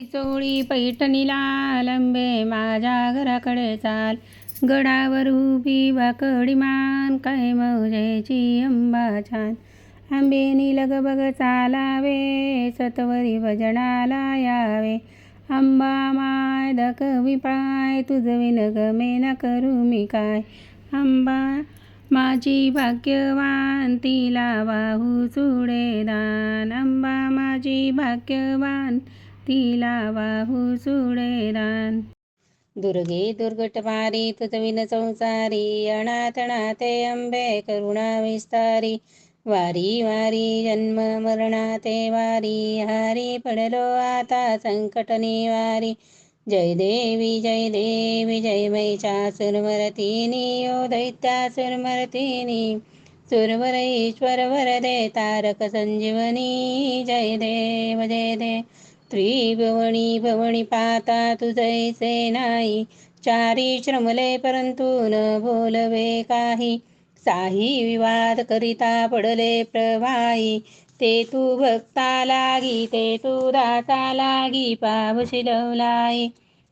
चोळी पैठणीला लंबे माझ्या घराकडे चाल. गडावर उभी वाकडी मान काय मौजेची अंबा छान. आंबेनी लगबग चालावे सतवरी भजनाला यावे. अंबा माय दकवी पाय तुझविन गमे न करू मी काय. अंबा माझी भाग्यवान तिला वाहू चुडे दान अंबा माझी भाग्यवान तिला वाहू सुडेदान दुर्गे दुर्गटमारी तुतविन संसारी अनाथनाथे अंबे करुणा विस्तारी वारी वारी जन्म मरणाते वारी हारी पडलो आता संकट निवारी. जय देवी जय देवी जय मैषासुरमर्तिनी ओ दैत्यासुरमर्तिनी सुरवर ईश्वर वरदे तारक संजीवनी जय देव जय देव. त्रिभुवनी भवणी पाता तुझैसे नाही. चारी श्रमले परंतु न बोलवे काही. साही विवाद करिता पडले प्रभाई ते तू भक्ता लागी ते तू दाता लागी पावशिलवलाई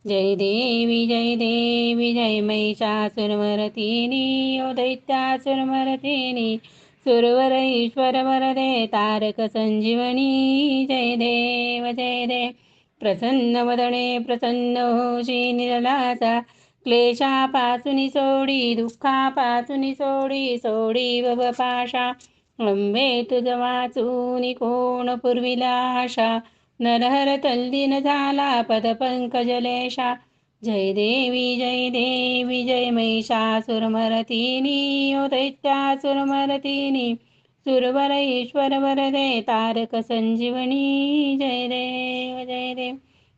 जय देवी जय देवी जय महिषासुरमर्तिनी ओ दैत्यासुरमर्तिनी. सुरवर ईश्वर वरदे तारक संजीवनी जय देव जय देव. प्रसन्न वदने प्रसन्न होशी निरलाचा क्लेशापासून सोडी दुःखापासून सोडी सोडी बब पाशा. अंबे तुझ वाचून कोण पूर्विलाशा? नरहर तल्लीन झाला पदपंकजलेशा. जय देवी जय देवी जय महिषासुरमर्तिनी ओ सुरवर ईश्वर वरदे तारक संजीवनी जय देव जय देव.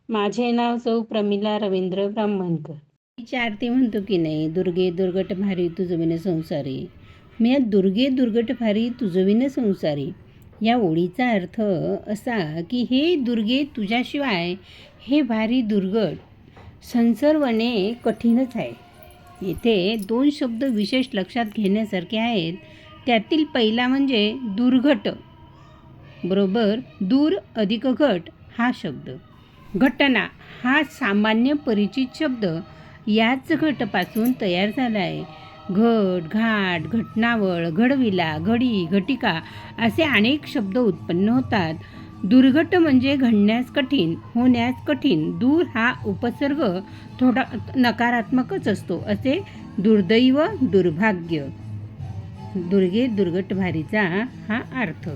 माझे नाव सौ प्रमिला रवींद्र ब्राह्मणकर. तिची आरती म्हणतो की नाही दुर्गे दुर्गट भारी तुझविन संसारी. मी या दुर्गे दुर्गट भारी तुझविन संसारी. या ओळीचा अर्थ असा की हे दुर्गे तुझ्याशिवाय हे भारी दुर्गट संसर्वणे कठीणच आहे. येथे दोन शब्द विशेष लक्षात घेण्यासारखे आहेत. त्यातील पहिला म्हणजे दुर्घट. बरोबर दूर अधिक घट हा शब्द. घटना हा सामान्य परिचित शब्द. याच घटपासून तयार झाला आहे घट घाट घटनावळ घडविला घडी घटिका असे अनेक शब्द उत्पन्न होतात. दुर्घट म्हणजे घडण्यास कठीण होण्यास कठीण. दूर हा उपसर्ग थोडा नकारात्मकच असतो असे दुर्दैव दुर्भाग्य. दुर्गे दुर्घट भारीचा हा अर्थ.